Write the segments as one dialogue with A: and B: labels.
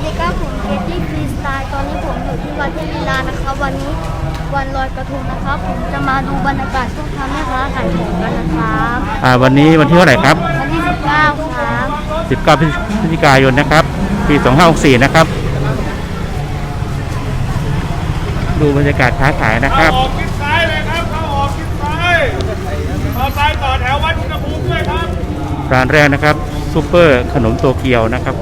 A: วัสดีครับผมเกตตี้ฟรีสไตล์ตอนนี้ผมอยู่ที่วัดเทพลีลานะครับ วันนี้วันลอยกระทงนะครับ ผมจะมาดูบรรยากาศช่วงทำแม่ค้าขายของกันนะครับ
B: อ่าวันนี้วันที่เท่าไหร่ครับ
A: วันที่ 19 ครับ
B: 19พฤศจิกายนนะครับ ปี 2564 นะครับ ดูบรรยากาศค้าขายนะครับ
C: เข้าออกทิศซ้ายเลยครับ เข้าออกทิศซ้ายต่อซ้ายต่อแถววัดอุณหภูมิด้วยครับ
B: ร้านแรกนะครับซูเปอร์ขนมโตเกียวนะครับ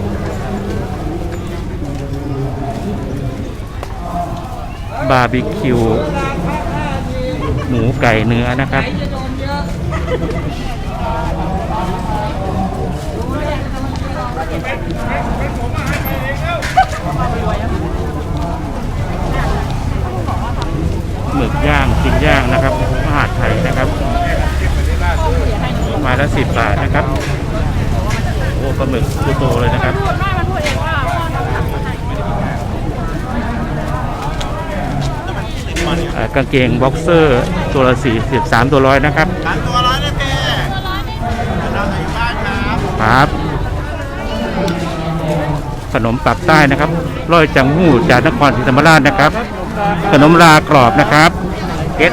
B: บาร์บีคิว หมูไก่เนื้อนะครับ หมึกย่างปิ้งย่างนะครับอาหารไทยนะครับมาละสิบบาทนะครับ โอ้ปลาหมึกตัวโตเลยนะครับ อ่า กางเกงบ็อกเซอร์ตัวละสี่สิบสามตัวร้อยนะครับ
C: สามตัวร้อยนะเพ่เราไหนบ้านครับ
B: ครับ ขนมปักใต้นะครับร้อยจังหู้จากนครศรีธรรมราชนะครับ ขนมลากรอบนะครับเก็ต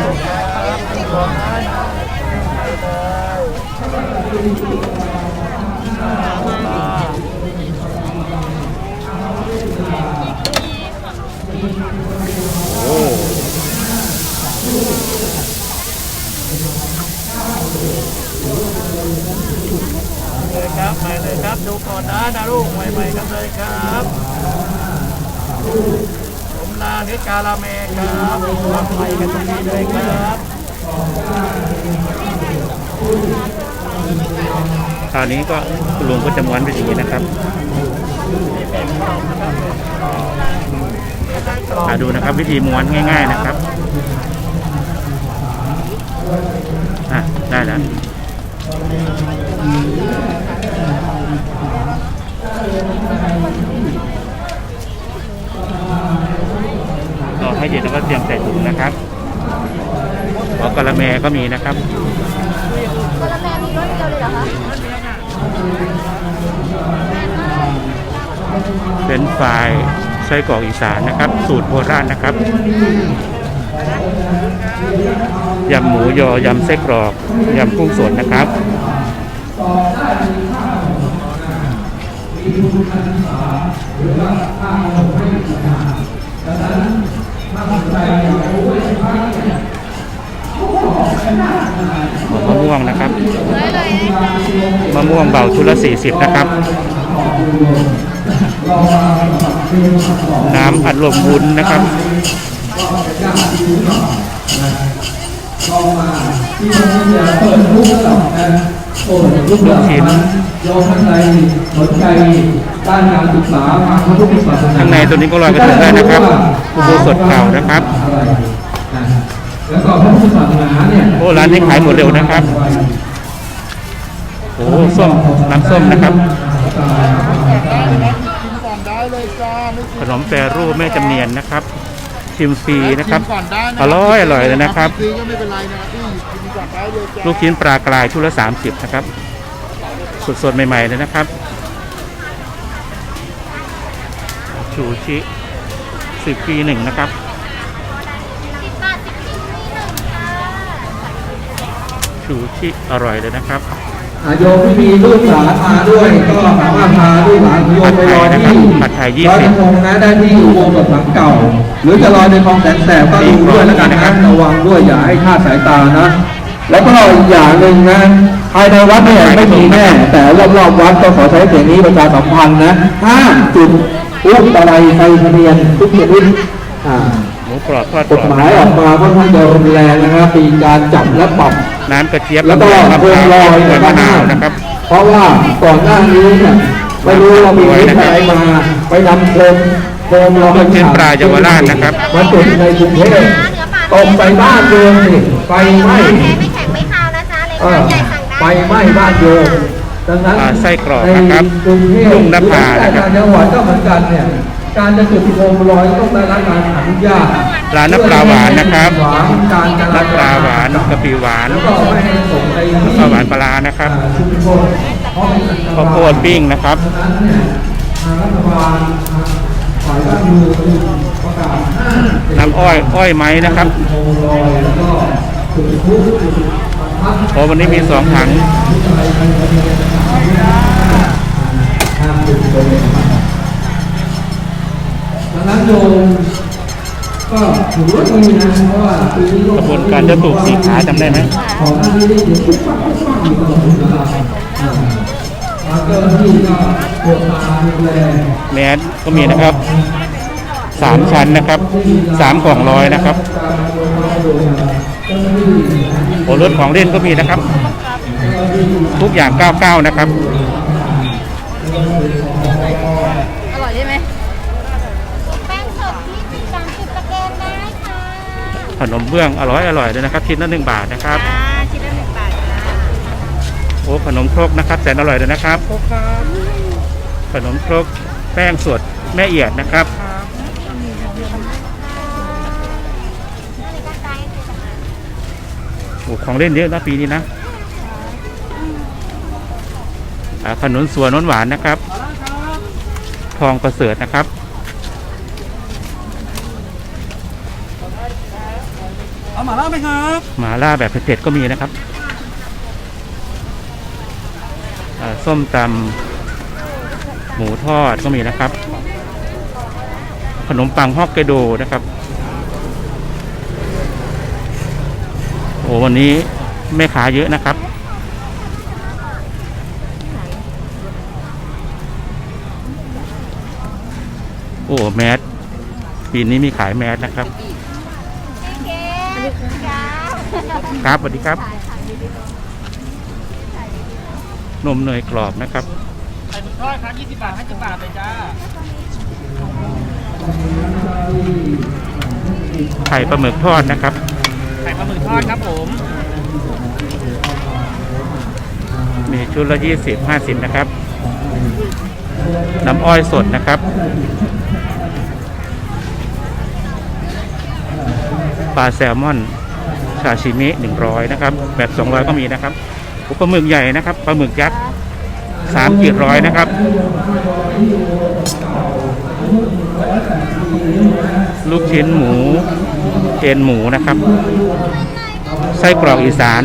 C: เลยครับไปเลยครับ ดูก่อนนะนะลูกใหม่ๆกันเลยครับผมลาหรือกาลาเมครับวางไปกันตรงนี้เลยครับ
B: คราวนี้ก็คุณลุงก็จะม้วนไปอย่างนี้นะครับมาดูนะครับ วิธีม้วนง่าย ๆนะครับ อะ ได้แล้ว รอให้เย็นแล้วก็เตรียมใส่ถุงนะครับหัวกะละแมก็มีนะครับ
A: คนละแม่มีรถเดียวเลยเหรอคะ
B: เป็นฝ่ายไส้กรอกอีสานนะครับ สูตรโบราณนะครับ ยำหมูยอยำไส้กรอกยำกุ้งสดนะครับมะม่วงนะครับ มะม่วงเบาชุดละ40นะครับ น้ำอัดลมวุ้นนะครับ ลองมาที่ชิ้น
D: โยมท่านใดสนใจด้านการศึกษาทางพระพุทธศาสนา
B: ข้างในตัวนี้ก็ลอยกระทงได้นะครับอุโบสถเก่านะครับ
D: แล้วก็พระพุทธศาสนาเนี่ย
B: โอ้ร้านนี้ขายหมดเร็วนะครับโอ้ส้มน้ำส้มนะครับขนมแปรรูปแม่จำเนียนนะครับ ชิมฟรีนะครับอร่อยอร่อยเลยนะครับ
C: ฟรีก็ไม่เป็นไรนะครับพี่กินก่อนได้เลยจ้า
B: ลูกชิ้นปลากรายชุดละ 30 นะครับ สดๆ ใหม่ๆเลยนะครับ ชูชิสิบปีหนึ่งนะครับ ชูชิอร่อยเลยนะครับ
D: อ่า โยมที่มีลูกหลานมาด้วยก็สามารถพาลูกหลานของโยมไปรอที่
B: ผัดไทย20
D: ร้อยกระทงนะได้ที่อุโบสถหลังเก่า หรือจะรอในคลองแสนแสบก็ดูด้วยแล้วกันนะระวังด้วยอย่าให้คลาดสายตานะ แล้วก็อีกอย่างหนึ่งนะภายในวัดเนี่ยไม่มีแน่ แต่รอบๆวัดก็ขอใช้เสียงนี้ประชาสัมพันธ์นะห้ามจุดอุปอะไรไฟทะเบียนทุกชนิดอ่า
B: ห มูกรอบทอด
D: ก
B: กร
D: ฎ
B: อบ
D: หมายออกมาค่อนข้างจะรุนแรงนะครับมีการจับและปรับ
B: น้ำกระเจี๊ยบ
D: แล้วก็
B: มะ
D: โค
B: พ
D: ม
B: ร้าว
D: ลอย
B: กล้วย
D: นะ
B: มะ
D: ค
B: นา
D: รั
B: ว
D: บ
B: นะครับ
D: เพราะว่าก่อนหน้านี้เนี่ยไม่รู้เรามีวิธีอะไรมา ไปนำโคมโคมลอย
B: ลูกชิ้นปลาเยาวราชนะครับ
D: มาจุดในกรุงเทพตกใส่บ้านโยมสิไฟไหม้
A: ไม่แข็งไม่คาวนะจ๊ะเลย
D: เออ
A: ใหญ่สั่งได้
D: ไฟไหม้บ้านโยมดังนั้น
B: อ่าไส้กรอกนะครับ
D: ในกรุงเทพ
B: ลุงนภา
D: หรือ
B: นะครับ
D: ต่างจังหวัดก็เหมือนกันเนี่ย การจะจุดโคมลอยต้องได้รับการอนุญาต
B: ร้านน้ำปลาหวานนะครับ
D: หวานการจราจร
B: น้ำปลาหวานกะปิหวาน
D: แล้วก็ไม่ให้ส่งในที่
B: ข้าวหวานปลาร้านะครับ
D: ชุมชนเพราะเป็นอันตราย
B: ข้าวโพดปิ้งนะครับ
D: ฉะนั้นเนี่ยทางรัฐบาลฝ่ายบ้านเมืองประกาศห้าม
B: น้ำอ้อยอ้อยไม้นะครับ
D: โมลอยแล้วก็จุดพลุจุดประทัด
B: โอ้วันนี้มีสองถัง
D: ห้ามจุ ดโดยเด็ดขาดดังนั้นโยมก็ถือว่าดีนะเพราะว่าปีนี้
B: กระบวนการจะปลูกสีขาจำได้ไหม
D: ของท่านนี้ได้ยินปุ๊บปั๊บปุ๊บปั๊บอยู่ตลอดเวลาอ่าแล้วเจ้าหน้าที่ก็ตรวจตาดูแล
B: แมสก็มีนะครับสามชั้นนะครับสามกล่องร้อยนะครับโอ้รถของเล่นก็มีนะครับ ทุกอย่าง 99 นะครับ นมเบื้องอร่อยอร่อยเลยนะครับชิ้นละหนึ่งบาทนะครับ
A: อ่าชิ้นละหนึ่งบาทจ้า
B: โอ้ขนมครกนะครับแสนอร่อยเลยนะครับขนมครกแป้งสดแม่เอียดนะครับโอ้ของเล่นเยอะนะปีนี้นะอ่าขนุนสวนนนหวานนะครับ ทองประเสริฐนะครับ
C: เอาหมาล่าไหมครับ
B: หมาล่าแบบเผ็ดๆก็มีนะครับส้มตำหมูทอดก็มีนะครับ ขนมปังฮอกไกโดนะครับ โอ้วันนี้แม่ค้าเยอะนะครับโอ้แมสปีนี้มีขายแมสนะครับ ครับสวัสดีครับนมเนยกรอบนะครับ
C: ไข่หมึกทอดครับ20บาท50บาทเลยจ้า
B: ไข่ปลาหมึกทอดนะครับ
C: ไข่ปลาหมึกทอดครับผม
B: มีชุดละยี่สิบห้าสิบนะครับ น้ำอ้อยสดนะครับ ปลาแซลมอนชาชิมิหนึ่งร้อยนะครับ แบบสองร้อยก็มีนะครับปลาหมึกใหญ่นะครับปลาหมึกยักษ์สามขีดร้อยนะครับ ลูกชิ้นหมูเอ็นหมูนะครับ ไส้กรอกอีสาน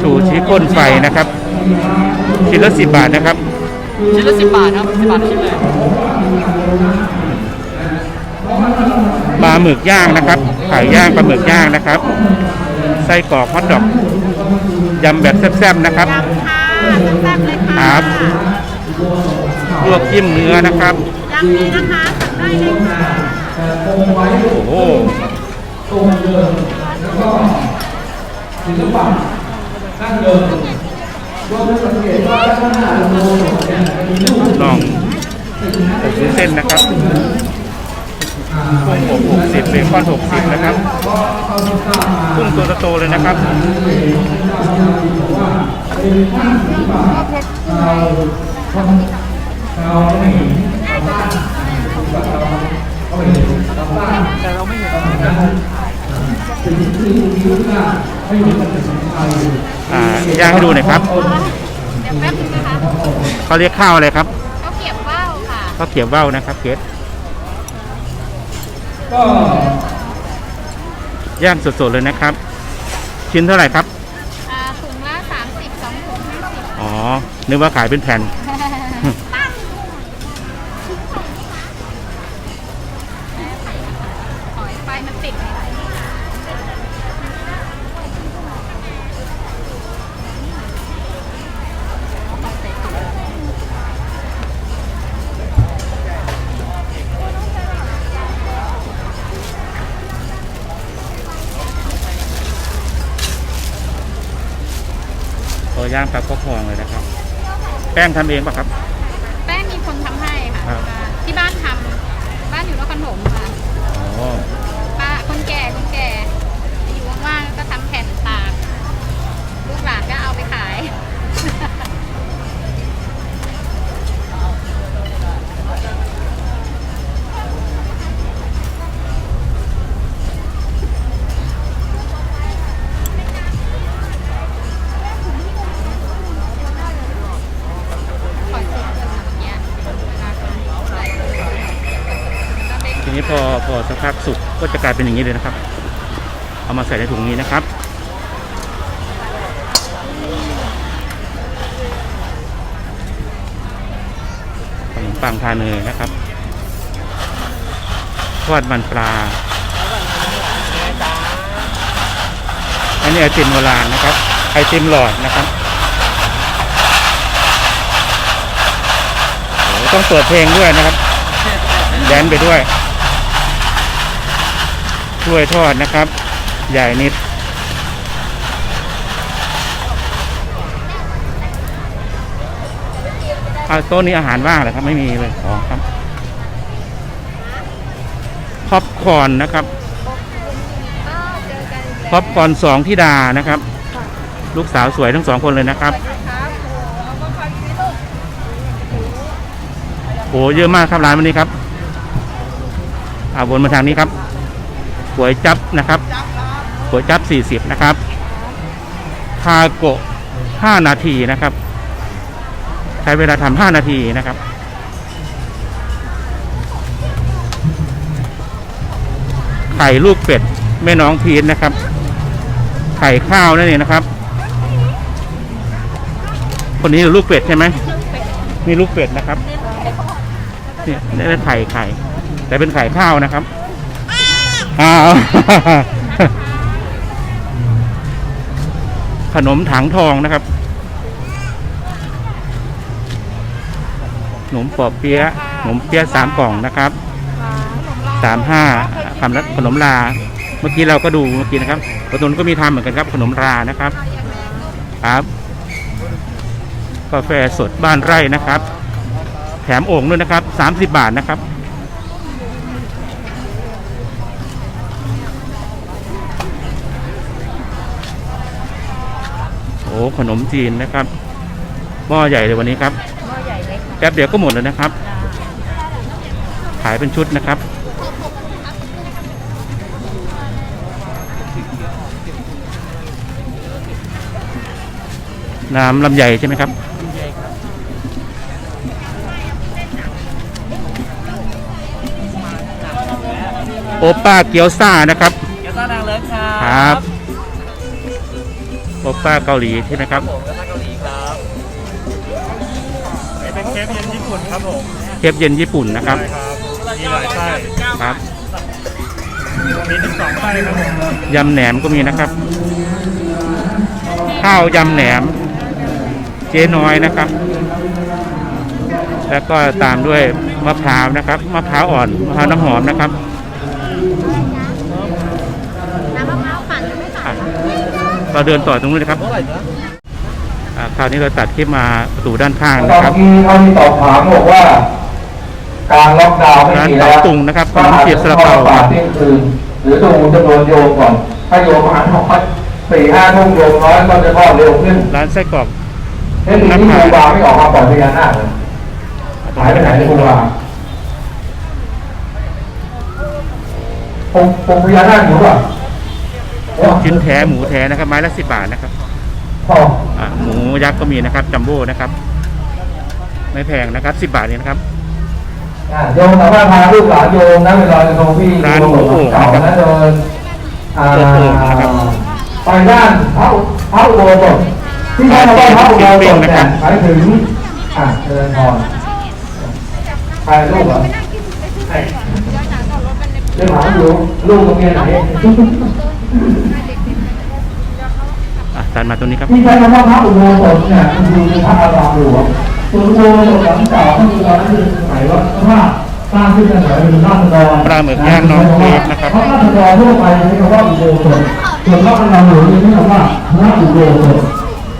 B: ชูชีก้นไฟนะครับชิ้นละสิบบาทนะครับ
C: ชิ้นละ10บาทครับ10บาทชิ้นเลย
B: ปลาหมึกย่างนะครับไข่ย่างปลาหมึกย่างนะครับไส้กรอกฮอทดอกยำแบบแซ่บๆนะครับ
A: ค่ะแซ่บเลย
B: ค
A: ค่ะ
B: รับลวกจิ้มเนื้อนะครับ
A: ยำนี้นะคะสั่งได้เลยค่ะ
B: โอ้โหล องอบวุ้นเส้นนะครับกุ้งอบหกสิบเบคอนหกสิบนะครับกุ้งตัวโตเลยนะครับอ่เราไม่เห็น ย่างให้ดูหน่อยครับ
A: เดี๋ยวแป๊บนึงนะคะ
B: เขาเรียกข้าวอะไรครับ
A: ข้าวเกรี๊ยวว่าวค่ะ
B: ข้าวเขียวว่าวนะครับเกส
D: ก็
B: ย่างสดๆเลยนะครับ ชิ้นเท่าไหร่ครับ
A: อ่าถุงละสามสิบสองถุงห้าสิบ
B: อ๋อนึกว่าขายเป็นแผ่น
A: ย่า
B: งปลาก็พองเลยนะครับ แป้งทำเองป่ะครับ สุกก็จะกลายเป็นอย่างนี้เลยนะครับ เอามาใส่ในถุงนี้นะครับ ขนมปังทาเนยนะครับทอดมันปลา อันนี้ไอติมโบราณนะครับ ไอติมหลอดนะครับต้องเปิดเพลงด้วยนะครับ แดนไปด้วย ช่วยทอดนะครับ ใหญ่นิด เอาโต๊ะนี้อาหารว่างเลยครับ ไม่มีเลยอ๋อครับพ็อปคอนนะครับพ็อปคอนสองที่ดานะครับ ลูกสาวสวยทั้งสองคนเลยนะครับโอ้เยอะมากครับร้านวันนี้ครับอาวนมาทางนี้ครับ ก๋วยจับนะครับก๋วยจับสี่สิบนะครับทาโกะห้านาทีนะครับ ใช้เวลาทำห้านาทีนะครับไข่ลูกเป็ดแม่น้องพีนนะครับ ไข่ข้าวนั่นเองนะครับ คนนี้ลูกเป็ดใช่ไหมนี่ลูกเป็ดนะครับเนี่ยนี่ไข่ไข่ แต่เป็นไข่ข้าวนะครับ อ้าวขนมถังทองนะครับ ขนมปอบเปี๊ยะขนมเปี๊ยะสามกล่องนะครับสามห้าคำละขนมลา เมื่อกี้เราก็ดูเมื่อกี้นะครับประตูนก็มีทำเหมือนกันครับ ขนมรานะครับ ครับ กาแฟสดบ้านไร่นะครับ แถมโอ่งด้วยนะครับสามสิบบาทนะครับ อ้ขนมจีนนะครับหม้อใหญ่เลยวันนี้ครับ
A: หม้อใหญ่เลยค่ะ
B: แป๊บเดียวก็หมดแล้วนะครับ ขายเป็นชุดนะครับ น้ำลำไยใช่ไหมครับโอป้าเกี๊ยวซ่านะครับ
E: เกี๊ยวซ่าดังเลิศครั
B: ครับบ โอป้าเกาหลีใช่ไหมครับ
E: ผมเกี๊ยวซ่าเกาหลีครับ
C: เป็นเคฟเย็นญี่ปุ่นครับผม
B: เคปเย็นญี่ปุ่นนะครับ
C: มีหลายไส้
B: ครับ
C: มีถึงสองไส้ครับผม
B: ยำแหนมก็มีนะครับ ข้าวยำแหนม เจ๊น้อยนะครับ แล้วก็ตามด้วยมะพร้าวนะครับมะพร้าวอ่อนมะพร้าวน้ำหอมนะครับ
A: น้ำมะพร้าวปั่นหรือไม่ปั่น
B: อะ เราเดินต่อตรงนู้นนะครับ
E: เท่าไหร่นะ
B: อ่าคราวนี้เราตัดคลิปมาประตูด้านข้าง
D: ตอ
B: นะ
D: น
B: ครับ
D: ที่เขามีสอบถามบอกว่า การล็อกดาวน์ไม่มีแล้ว
B: ร้านเตาตุงนะครับขนมเสียบซาลาเปา
D: ก็อจจะทอดปากเที่ยงคืนหรือดูจำนวนโยมก่อน ถ้าโยมอาหารน้อยสี่ห้าทุ่มโยมน้อยก็จะทอดเร็วขึ้น
B: ร้านไส้กรอก
D: เฮ้ยทีนี้ครูบาไม่ออกมาปล่อยพญานาคเลยหายไปไหนเนี่ยครูบาผมผมพญานาคอยู่ป่ะโอ้
B: ชิ้นแท้หมูแท้นะครับไม้ละสิบบาทนะครับ
D: พ่อ
B: อ่าหมูยักษ์ก็มีนะครับจัมโบ้นะครับ ไม่แพงนะครับสิบบาทเองนะครับ
D: อะโยมสามารถพาลูกหลานโยมนะเวลาจะทงพี่
B: ร้าน
D: โยม
B: หมูโอ่ง
D: เก่านะเดินอ่า
B: หมูโอ่งนะครับ
D: ไปด้านพระพระอุโบสถที่ใช้คำว่าพระอุโบสถเนี่ยหมายถึงอ่าเจริญพรใครลูกเหรอใครเรื่องหมาอยู่ลูกโรงเรียนไหน
B: อะตัดมาตรงนี้ครับ
D: ที่ใช้คำว่าพระอุโบสถเนี่ยมันคือพระอารามหลวงส่วนอุโบสถหลังเก่าก็คือตอนนั้นคือสมัยว่าพระสร้างขึ้นในสมัยเป็นราชดร
B: ปลาหมึกย่างน้องเทปนะครับ
D: พระราชดรทั่วไปใช้คำว่าอุโบสถส่วนพระอารามหลวงใช้คำว่าพระอุโบสถ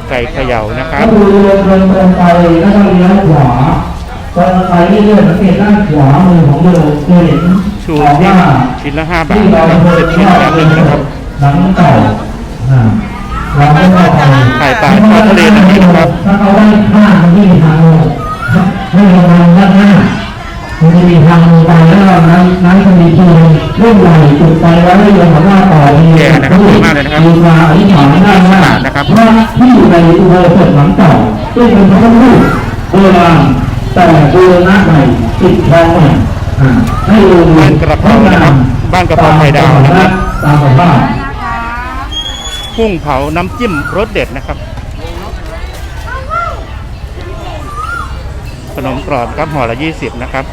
B: ไก่เขย่านะครั
D: ก็
B: บ
D: คือเดินเดินตรงไปแล้วก็เลี้ยวขวาตอนไปเรื่อยๆสังเกตด้านขวามือของเราจะเห็น
B: ชู
D: บอก
B: ชิ้น
D: ว่า
B: ชิ้นละห้าบาท
D: ที่เรา
B: นะครับ
D: เคย
B: สิบชิ้น
D: ว่า
B: แถมห
D: เป็
B: นึ่
D: น
B: งนะครับ
D: หลังเก่าอ่าเราไม่ต้องไป
B: ไข่ปลาทอดทะเลน้ำพริกครับ
D: ถ้าเขาไว้ข้างมันไม่มีทางลงให้เรามองด้านหน้ามันจะมีทางลงไปแล้วนั้นนั้นจะมีทีเรื่องใหญ่จุดไฟไว้ให้เราสามารถต่อมี
B: นะครับสวยมาเลยนะครับ
D: มีมาอธิษฐานด้านหน้า
B: นะครับ
D: พระที่อยู่ในอุโบสถหลังเก่าซึ่งเป็นพระพุทธรูปโบราณแต่บูรณะใหม่ติดทองใหม่ให้ลง
B: บ้านกระเพรานะครับบ้านกระเพราไข่ดาวนะครับ
D: ตามสภาพ
B: กุ้งเผาน้ำจิ้มรสเด็ดนะครับ ขนมกรอบครับห่อละยี่สิบนะครับ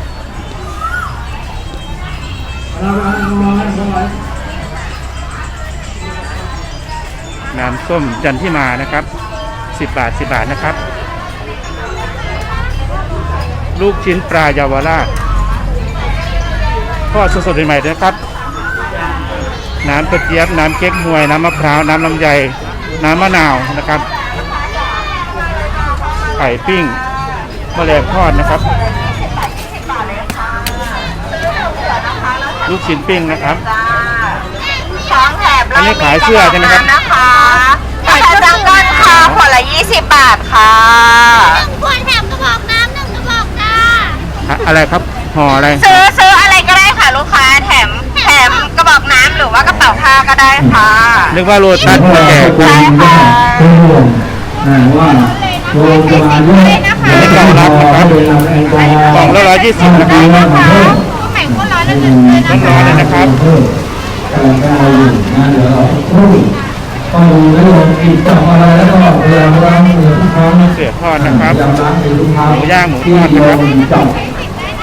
B: น้ำส้มจันที่มานะครับสิบบาทสิบบาทนะครับ ลูกชิ้นปลายาวราชทอดสดๆใหม่ๆนะครับ น้ำกระเจี๊ยบ น้ำเก๊กฮวย น้ำมะพร้าว น้ำลำไย น้ำมะนาวนะครับไข่ปิ้งมะแรงทอดนะครับ ลูกชิ้นปิ้งนะครับ
F: สองแถบ
B: อันนี้ขายเสื้อใช่ไหมครับ
F: นะคะขายจังก้อนค่ะขวดละ20 บาทค่ะ
A: ขวดแถมกระบอกน้ำหนึ่งกระบอกจ้า
B: อะอะไรครับห่ออะไร
F: ซื้อซื้อ นึก
B: ว่าโรตัสมาแจก
D: เป็นเป็นห่วงนะว่าโรงพยาบาลเนี่ย
B: อันนี้กล่องรับนะครับ
D: เป็นแอลกอฮอล์
B: กล่องละ120นะครับ
A: ไข่ข้นร้อนละหนึ่งเลยนะ
B: ร้อนๆเลยนะครับ
D: กำลังได้อยู่นะเดี๋ยวเราสักครู่ต้องดูแล้วลงกินจับอะไรแล้วก็พยายามล้างมือทุกครั้ง
B: เสือทอดนะครับ
D: พยายามล้างมือทุกครั้ง
B: หมูย่างหมูท
D: ที่
B: อดนะครับ
D: ลงจับ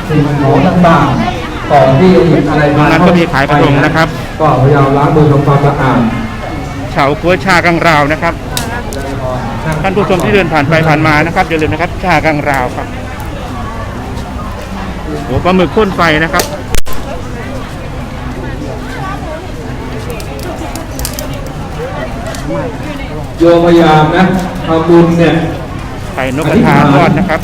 D: สิ่งของต่างๆก่อนที่จะหยิบอะไร
B: ตรงนั้นก็มีขายกระทงนะครับ
D: ก็พยายามล้างมือทำความสะอาด
B: เฉากัวชากังราวนะครับท่านผู้ชมที่เดินผ่านไปผ่านมานะครับอย่าลืมนะครับ ชากังราวครับโอ้ปลาหมึกพ่นไฟนะครับ
D: โยมพยายามนะทำบุญเนี่ย
B: ไข่นกกระทาทอดนะครับ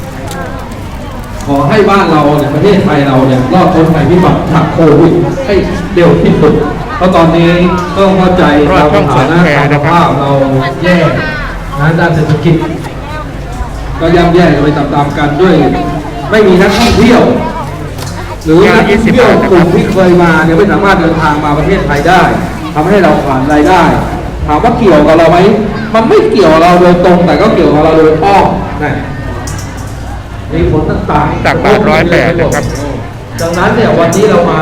D: ขอให้บ้านเราเนี่ยประเทศไทยเราเนี่ยรอดพ้นภัยพิบัติจากโควิดให้เร็วที่สุด เพราะตอนนี้ต้องเข้าใจ
B: รอดช่อง
D: ฐานะ
B: สองแพร
D: ทาง
B: นะครับ
D: ภาพเราแย่นะด้านเศรษฐกิจ ก็ย่ำแย่กันไปตามๆกันด้วย ไม่มีนักท่องเที่ยว หรือนักท่องเที่ยวกลุ่มที่เคยมาเนี่ยไม่สามารถเดินทางมาประเทศไทยได้ทำให้เราขาดรายได้ ถามว่าเกี่ยวกับเราไหมมันไม่เกี่ยวกับเราโดยตรง แต่ก็เกี่ยวกับเราโดยอ้อมนะมีผลต่างๆ
B: ตักบาตร108นะครับ
D: ดังนั้นเนี่ยวันนี้เรามา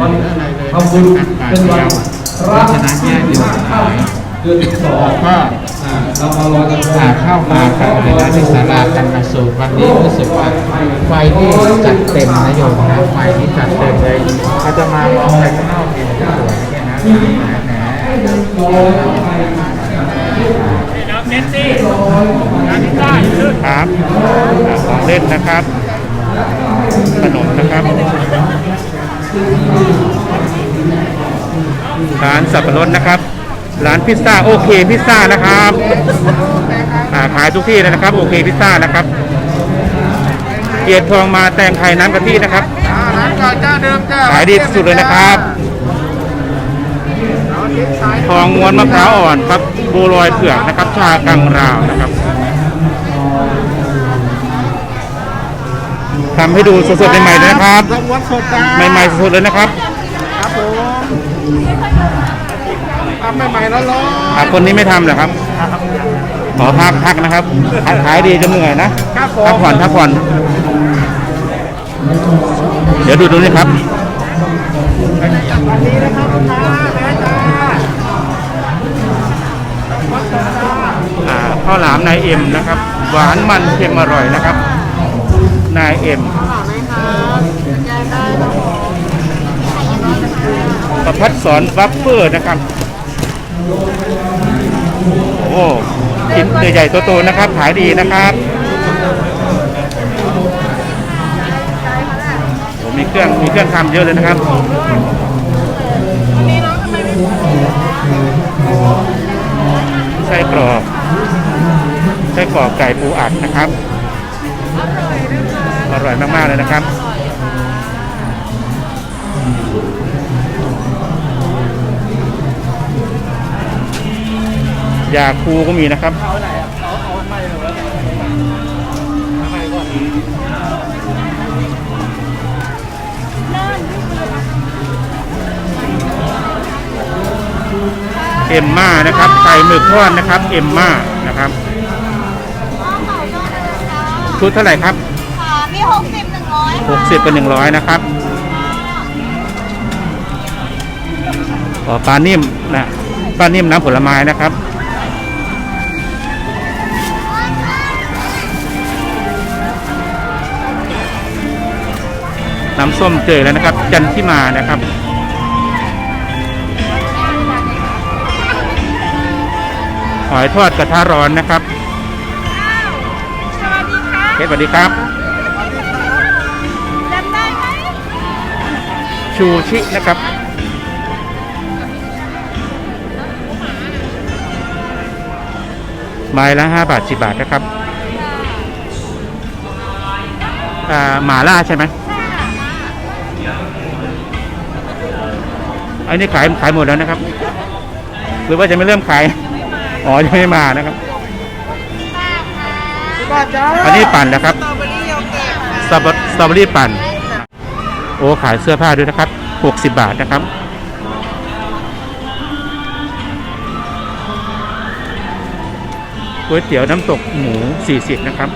D: วันทำบุญ เป็นวันพระชนะแยกอยู่เดือนสิบสองก็เรามาลอยกระทง
G: เข้ามาครับในร้านที่ศาลากันมาสูตรวันนี้รู้สึกว่าไฟที่จัดเต็มนะโยมนะไฟที่จัดเต็มเลยเขาจะมามองไปข้างนอกเห็นสวยเนี่ยนะแหม
B: ครับอ่าของเล่นนะครับขนมนะครับ ร้านสับปะรดนะครับ ร้านพิซซ่าโอเคพิซซ่านะครับอ่าขายทุกที่เลยนะครับ โอเคพิซซ่านะครับ เกียรติทองมาแตงไทยน้ำกะทินะครับ
G: ร้านเก่าเจ้าเดิมเจ้า
B: ขายดีที่สุดเลยนะครับ ทองม้วนมะพร้าวอ่อนครับบัวลอยเผือกนะครับ ชากังราวนะครับทำให้ดูสดๆใหม่ๆเลยนะครับ
G: วัดสดจ้า
B: ใหม่ๆสดๆเลยนะครับ
G: ทำใหม่ๆแล้วร้อน
B: อะคนนี้ไม่ทำเหรอครับ ขอพักพักนะครับขายขายดีจะเหนื่อยนะพักผ่อนพักผ่อน เดี๋ยวดูตรงนี้ครับอ่าข้าวหลามนายเอ็มนะครับ หวานมันเค็มอร่อยนะครับ นายเอ็ม ประพัดสอนวัฟเฟอร์นะครับ โอ้ชิ้นใหญ่ๆโตๆนะครับ ขายดีนะครับโอ้มีเครื่องมีเครื่องทำเยอะเลยนะครับไส้กรอกไส้กรอกไก่ปูอัดนะครับ อร่อยมากๆเลยนะครับ ยาคูก็มีนะครับ เอาไหนอะเอาเอาไม่หรือว่าไม่
E: ก่อน
B: เอ็มม่านะครับไก่หมึกทอดนะครับ เอ็มม่านะครับชุดเท่าไหร่ครับ
A: มีหกสิบหนึ่งร้อย
B: หกสิบเป็นหนึ่งร้อยนะ
A: ค
B: รับปลานิ่มนะปลานิ่มน้ำผลไม้นะครับ น้ำส้มเจอแล้วนะครับ จันที่มานะครับหอยทอดกระทะร้อนนะครับ
H: สวัสดีค่ะ
B: เฮ้สวัสดีครับ
H: จำได้ไหม
B: ชูชินะครับ ไม้ละห้าบาทสิบาทนะครับอ่าหมาล่าใช่ไหม อันนี้ขายขายหมดแล้วนะครับ หรือว่าจะไม่เริ่มขาย อ๋อยังไม่มานะครับ อันนี้ปั่นนะครับ
H: สตรอเบอรี่โยเกิร์ตค่ะ
B: สตรอเบอสตรอเบอรี่ปั่น โอ้ขายเสื้อผ้าด้วยนะครับ60บาทนะครับ ก๋วยเตี๋ยวน้ำตกหมู 40 นะครับ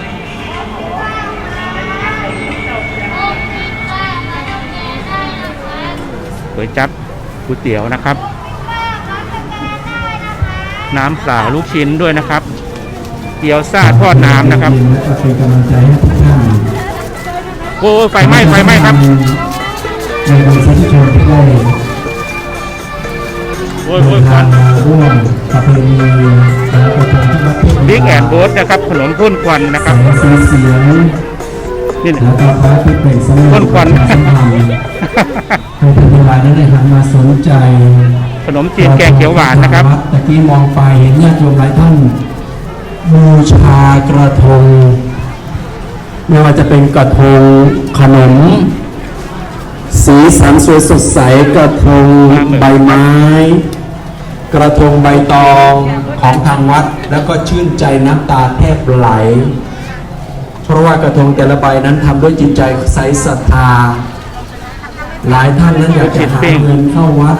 B: ก๋วยจับ ก๋วยเตี๋ยวนะครับ น้ำเปล่าลูกชิ้นด้วยนะครับ เกี๊ยวซ่าทอดน้ำนะครับ
E: และก็เป็นกำลังใจให้ทุกท่าน
B: โอ้ยไฟไหม้ไฟไหม้ครับ
E: ในบริษัทชนที่ได้
B: โอ้ยโอ้ยควัน
E: มาร่วมประเพณีการประทงที่วัดเทพ
B: บิ๊กแอนโบสนะครับขนมพ่นควันนะครับ
E: แสงสีเสียง
B: นี่นะ
E: แล้วก็พระที่เป็นสมุ
B: พ่นควัน
E: สัมพันธ์ ให้ท่านทั้งหลายนั้นได้หันมาสนใจ
B: ขนมจีนแกงเขียวหวานนะครับ
E: ตะกี้มองไปเห็นญาติโยมหลายท่านบูชากระทงไม่ว่าจะเป็นกระทงขนม สีสันสวยสดใสกระทงใบไม้ กระทงใบตองของทางวัดแล้วก็ชื่นใจน้ำตาแทบไหล เพราะว่ากระทงแต่ละใบนั้นทำด้วยจิตใจใสศรัทธา หลายท่านนั้นอยากจะหาเงินเข้าวัด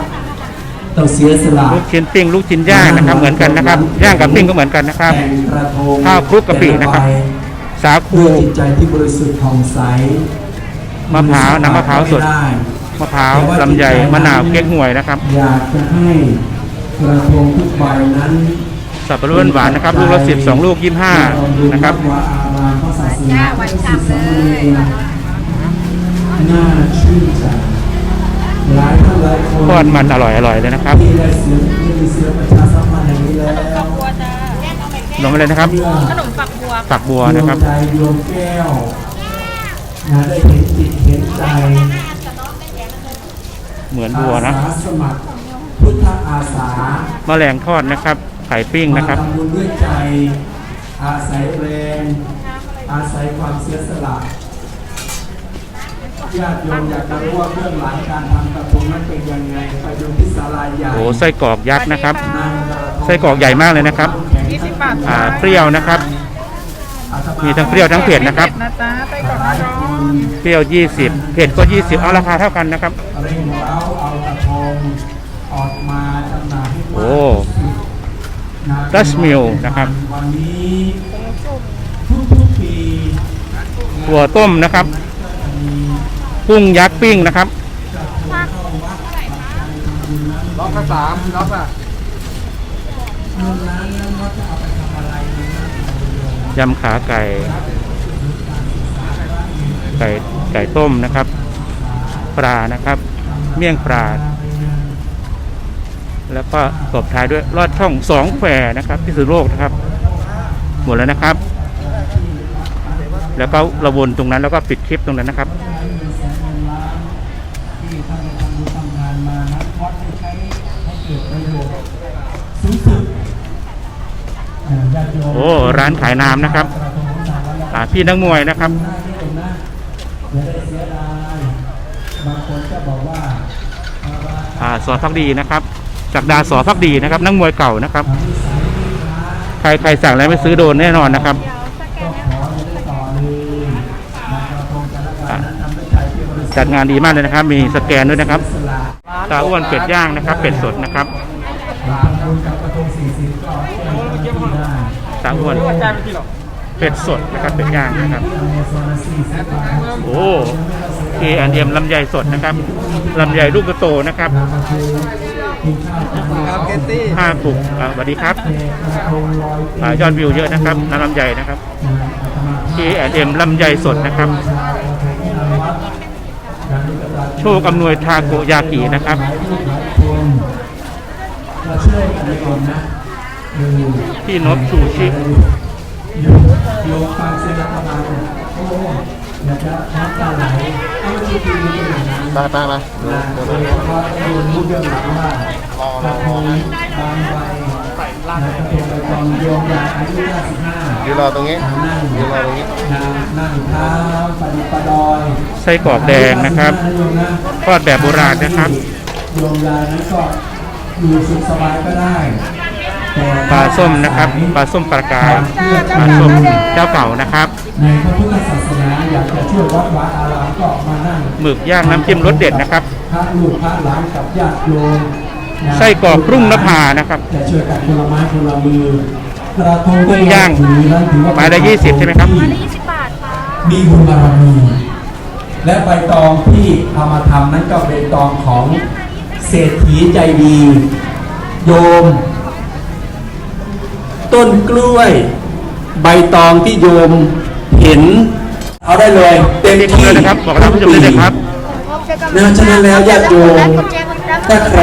E: ต้องเสียสละ
B: ลูกชิ้นปิ้งลูกชิ้นย่างนะครับเหมือนกันนะครับย่างกับปิ้งก็เหมือนกันนะครับ
E: แต่งกระทง
B: ข้าวคลุกกะปินะครับสาคู
E: ด้วยจิตใจที่บริสุทธิ์ผ่องใส
B: มะพร้าวน้ำมะพร้าวสด
E: ไได้
B: มะพร้าวลำไยมะนาวเก๊กฮวยนะครับ
E: อยากจะให้กระทงทุกใบนั้น
B: สับปะรดหวานนะครับ ลูกละสิบสองลูกยี่ห้านะครับ
E: วาอารามพระศาสนาพระศิษย์สามเณรน่าชื่นใจหลาย ท่านหลายคน
B: ทอดมันอร่อยอร่อยเลยนะครับ
E: ที่ได้เสียงที่มีเสียงประชาสัมพันธ์อย่างนี้แล้ว
B: ขนมอะไรนะครับ
H: ขนมฝักบัว
B: ฝักบัวนะครับ
E: ดวงใจดวงแก้วนะได้เห็นจิตเห็นใจ
B: เหมือนบัวนะ
E: อาสาสมัครพุทธอาสา
B: แมลงทอดนะครับ ไข่ปิ้งนะครับ
E: มาทำบุญด้วยใจ อาศัยแรง อาศัยความเสียสละ ญาติโยมอยากจะรู้ว่าเรื่องหลังการทำกระทงนั้นเป็นยังไงไปดูที่ศาลาใหญ่
B: โอ้ไส้กรอกยักษ์นะครับ
E: นั่งกระทง
B: ไส้กรอกใหญ่มากเลยนะครับ
H: 20บาท
B: อ่าเปรี้ยวนะครับ มีทั้งเปรี้ยวทั้งเผ็ดนะครับ
H: นะจ๊ะไปก่อนนะร้อน
B: เปรี้ยว 20 เผ็ดก็ 20 เอาราคาเท่ากันนะครับ
E: เร่งเร้าเอากระทงออกมาจำหน่ายให้มาก
B: โอ้
E: นะ
B: ดัชมิลนะครับ
E: วันนี้ทุกๆปี
B: ถั่วต้มนะครับ กุ้งยักษ์ปิ้งนะครับ
D: ล็อกละสามล็อกละ
B: ยำขาไก่ ไก่ไก่ต้มนะครับ ปลานะครับ เมี่ยงปลา แล้วก็ตบท้ายด้วยลอดช่องสองแควนะครับที่สุโลกนะครับ หมดแล้วนะครับ แล้วก็ระวนตรงนั้นแล้วก็ปิดคลิปตรงนั้นนะครับ
E: โอ้
B: ร้านขายน้ำนะครับพี่นักมวยนะครับ
E: อสอกว่าเอาราคา
B: อ่าสอพักดีนะครับจากดาสอพักดีนะครับ นักมวยเก่านะครับ
E: ใค
B: รใครสั่งอะไรไม่ซื้อโดนแน่นอนนะครับ
E: จัดงา
B: นดีมากเลยนะครับ มีสแกนด้วยนะครับตาอ้วนเป็ดย่างนะครับ เป็ดสดนะครับ
E: ทำบุญกับกระทง40ก็แจ้งเจ้าหน้าที่ได้
B: ตา อ้วนเป็ดสดนะครับเป็ดย่างนะครับโอ้เคอันเดียมลำไยสดนะครับลำไยลูกกระโตนะครับ
E: ราค
I: รับเกตตี้
B: ห้าปลุกอ่าสวัสดีครับอยอดวิวเยอะนะครับน้ำลำไยนะครับ K&M ลำไยสดนะครับ โชคอำนวยทาโกยากินะครับ พี่นบชูชิ
E: โยมฟังเสียงรัฐบาลโอ้อยากจะน้ำตาไหลเอาจริงๆมันเป็นอย่างนั้น
I: ไปไปไป
E: โดยเฉพาะดูรูปเรื่องหลังว่ากระทงบางใบกระทงใบตองโยมยายอายุ55
I: ยืนรอตรงนี้
E: นั่ง
I: ยืนรอตรงนี้
E: นั่งนั่งเท้าปฏิปดอย
B: ไส้กรอกแดงนะครับทอดแบบโบราณนะครับ
E: โยมยายนั้นก็อยู่สุขสบายก็ได้แต่
B: ปลาส้มนะครับ ปลาส้มปลากายปลาส้มเจ้าเก่านะครับ
E: ในพระพุทธศาสนาอยากจะช่วยวัดวาอารามก็มานั่ง
B: หมึกย่างน้ำจิ้มรสเด็ดนะครับ
E: พระลูกพระหลานกับญาติโยมนะ
B: ไส้กรอกรุ่งนภานะครับ
E: จะช่วยกันคนละไม้คนละมือกระทง
B: กุ้งย่าง
E: ถือนั้นถือว่า
B: ไม้ละ20ใช่ไหมครับ
E: มีบุญบารมีและใบตองที่เอามาทำนั้นก็เป็นตองของเศรษฐีใจดี โยม ต้นกล้วย ใบตองที่โยมเห็น เอาได้เลย เต็ม
B: ที่
E: ที่
B: เลยนะครับบอกท่านผู้ชมได้เลยครับ
E: นะฉะนั้นแล้วญาติโยมถ้าใคร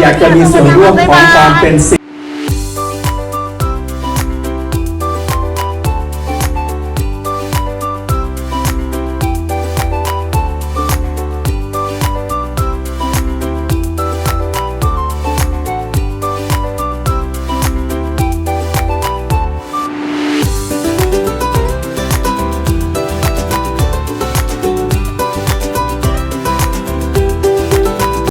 E: อยากจะมีส่วนร่วมของการเป็นศิษย์